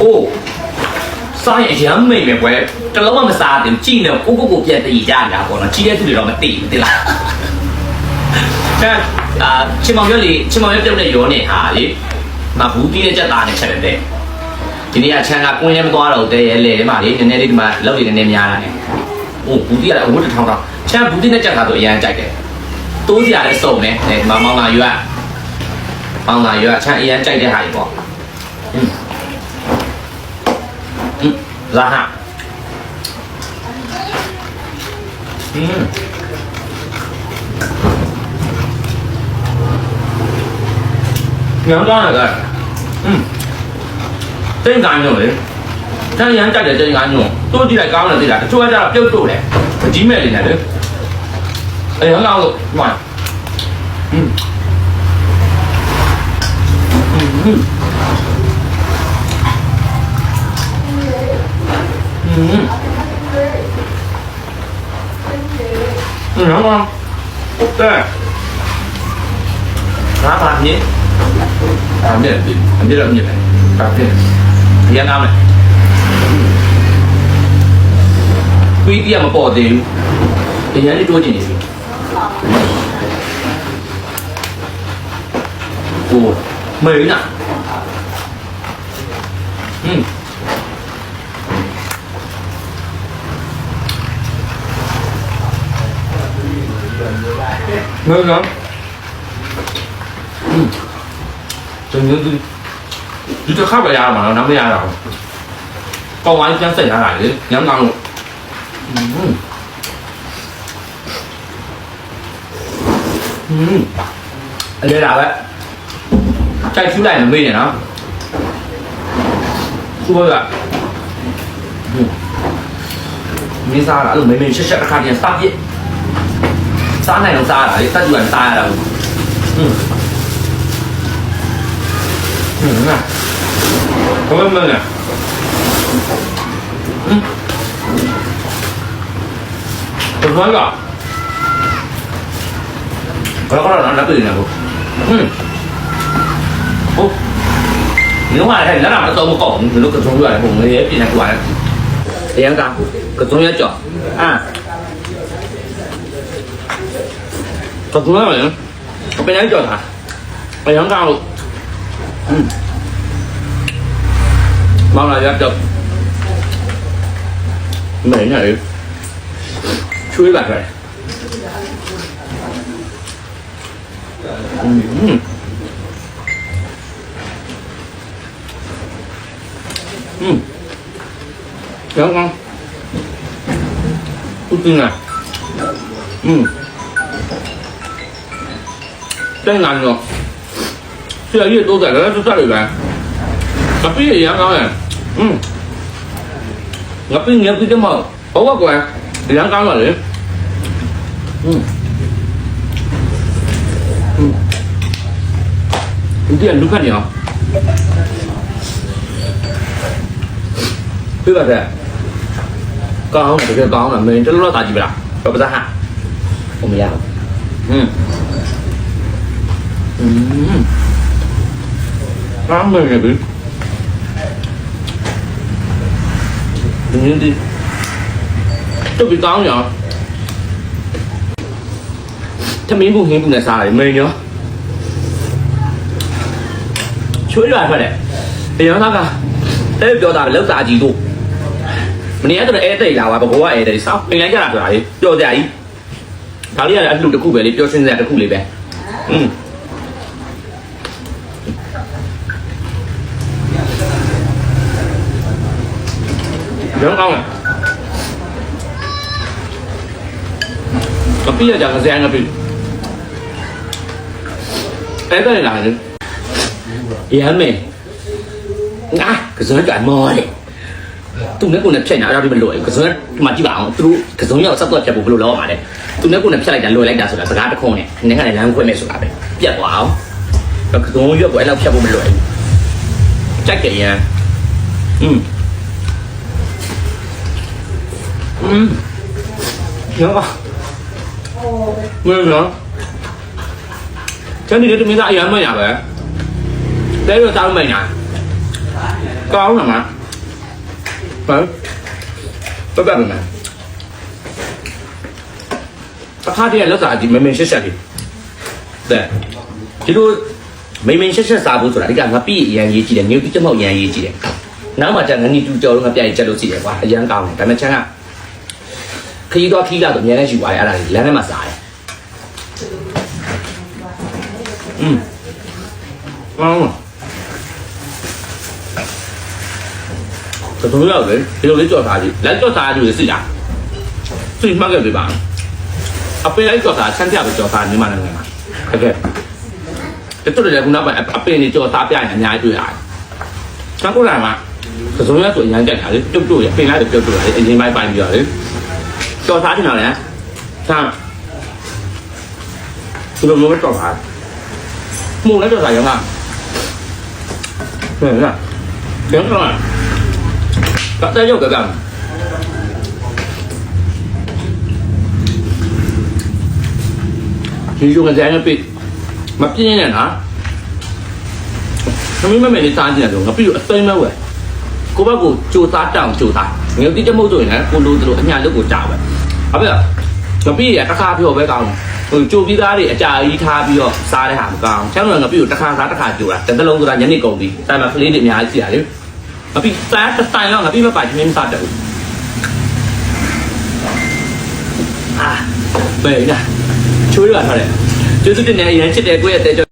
အိုးစားရင်အရမ်းမိတ်ပဲကွယ်တလုံးမမစားတယ်ကြည့်နေကိုကိုကိုပြန်တည်ကြတာပေါ့နော်ကြည့်တဲ့သူတွေတော့မသိဘူးသိလားအဲအာချင်မောင်ရွက်လေးချင်မောင်ရွက်ပြုတ်တဲ့ရောနေဟာလေမဘူးတီးတဲ့ကြက်သားနဲ့ချက်တဲ့တဲ့ဒီနေ့အချမ်းကကွင်းလည်းမသွားတော့တဲ့ရဲလေဒီမှာလေနည်းနည်းလေးဒီမှာလောက်လေးနည်းနည်းများလာတယ်ဟိုဘူးတီးကလည်းအဝတ်တစ်ထောင်တော့ချမ်းဘူးတီးနဲ့ကြက်သားဆိုအရန်ကြိုက်တယ်တိုးစရာလည်းစုံတယ်ဒီမှာမောင်လာရွက်မောင်လာရွက်ချမ်းအရန်ကြိုက်တဲ့ဟာကြီးပေါ့ ราหะอืมเนื้อร้อนอะไรอืมเต้นการอยู่เลยတန်ရန်ကြိုက်တယ်တန်ရန်ညုံတိုးကြည့်လိုက်ကောင်းတယ်သိလားတချို့ကကြတော့ပြုတ်တို့တယ်အကြီးမဲ့နေတယ်လေအဲဟောင်းလို့ဟိုอืมอืม อืมน้ำมันปุ๊บได้น้ำมันนี้น้ำเนี่ยดิอันนี้เราเนี่ยครับเนี่ยเรียนน้ำเลยคุยเตี้ยมาปอดเดียวเดี๋ยวนี้ดูจริงจริงโอ้ไม่รู้นะอืม ngon lắm. 저는 얘들이 진짜 카바야 말아 남이야라 꺼와 짠세 야라 이제 양강 음. 음. đây là vậy, chai chú này là mi này nó. Chua rồi ạ. Ừ. Mi sao đã được mấy mình sẽ sẽ khá tiền sắp vậy 山係用沙嚟，得以為沙啦。嗯，嗯啊，咁樣樣啊，嗯，咁樣噶，我嗰度諗諗邊啊，嗯，好，你話係人啊，做乜講？你都個中藥嚟，紅嘅嘢邊係怪？點解？個中藥做啊？ สตูน่าอร่อยนะไปนั่งจอดอะไปทั้งข้าวมาอะไรครับจบไหนไหนช่วยหลักเลยอืมแล้วก็พูดจริงอะอืม thả bên hắn cao ừ. mong là ra chụp mẹ này chuối bạc rồi ừ. Ừ. Đúng không? Út tiên à. Ừ. 真难哦，现在越多在那就这里边，那比也羊羔哎，嗯，那比年比这么好啊乖，羊羔了人，嗯，嗯，你点都看你啊，对吧这？刚好这个刚了，没这老大几百了，要不咋喊？我们要，嗯。 อืมน้ำเลยไงพี่อย่างนี้ดิ都bị cao nhở thế mình cũng hiểu là sao lại mê nhớ chuối lại phải đấy thì nó sao thế biểu đạt lớp tạ gì đủ mình nhớ tôi là e tây là bà bố e tây sao mình lấy cái là rồi biểu đạt ý thảo lý là anh lụt được khu về đi biểu sinh ra được khu lấy về ừ Đúng không? Có biết là chẳng là là bị Em cái này là gì? Ý hắn mày Ngã, cái giống chuyện mơ đi Tụi nó cũng là chạy nào ra đi mình lội Cái giống mà chỉ bảo Tụi cái giống nhau sắp tôi chạy bộ lo mà đấy Tụi nó cũng là chạy lại lội lại đã rồi là sạc cái không này Nên cái này là không quên mẹ sụp đấy Biết quả không? Cái giống như vậy là chạy bộ mình lội Chắc kì à Ừ Ừ. Nhớ quá. Nguyên nữa. Chắc đi đến mình dạy em mới nhà vậy. Đấy là tao mày nhà. ကောင်းလားမဟမ်တော့တယ် မအခါတည်းလောက်စားဒီမမင်းရှက်ရှက်လေးတဲ့ဒီလိုမင်းမင်းရှက်ရှက်စားဖို့ဆိုတာဒီကငါပြည့်အရန်ရေးကြည့်တယ်မြို့တိကျမောက်အရန်ရေးကြည့်တယ်နောက်မှကျငနီတူကြော်လို့ငါပြရင်ချက်လို့ကြည့်တယ်ကွာအရန်ကောင်းတယ်ဒါပေမဲ့ချမ်းက ခရီးတော့ခီးလာတော့အများနဲ့ယူပါတယ်အဲ့ဒါကြီးလမ်းထဲမှာစားတယ်อืมကောင်းတော့တော့လေဒီလိုလေးကြော်စားကြည့်လိုက်ကြော်စားကြည့်စစ်တာစိတ်မှတ်ခဲ့ပြပါအပေလိုက်ကြော်စားချမ်းပြပဲကြော်စားနေမှလည်းမှာဟုတ်ကဲ့တတူတယ်ခုနကအပေနေကြော်စားပြရင်အများကြီးတွေ့ရတယ်ချမ်းကိုလာမှာသစုံရဆိုအရင်ကြက်တာလေပြုတ်ပြုတ်ရပင်လိုက်ပြုတ်ပြုတ်ရအရင်ပိုင်းပိုင်းပြီးတော့လေကြော်စားတင်တော့လေဆမ်းဒီလိုမျိုးကြော်စားမှုနဲ့ကြော်စားရောမှာဟုတ်လား ကျန်တော့ကတဲ့ရောက်ကကဒီရုံကကြမ်းပိမပြင်းနဲ့နော်သမီးမမေလေးစားကြည့်တယ်ဆိုငါပြီးတော့အသိမ်းမဲ့ဝယ်ကိုဘက်ကိုကြိုသားတောင်ကြိုသားငယ်တိကျမဟုတ်ဆိုရင်လည်းကိုလိုတို့အညာလုတ်ကိုကြာပဲ ဟုတ်ပြီလားငါပြီးရတစ်ခါပြောပဲကောင်းဟိုကြိုပြီးသားတွေအကြာကြီးထားပြီးတော့စားတဲ့ဟာမကောင်းချမ်းတော့ငါပြီးတော့တစ်ခါစားတစ်ခါကြိုတာတစ်သလုံးဆိုတာညနေကုန်ပြီတိုင်မှာကလေးတွေအများကြီးရှိတာလေငါပြီးစားတစ်တိုင်တော့ငါပြီးမပါချင်းမစားတယ်အာဘယ်နာချိုးရထားတယ်ကျေးဇူးတင်နေရရင်ချစ်တယ်ကိုယ့်ရဲ့တဲ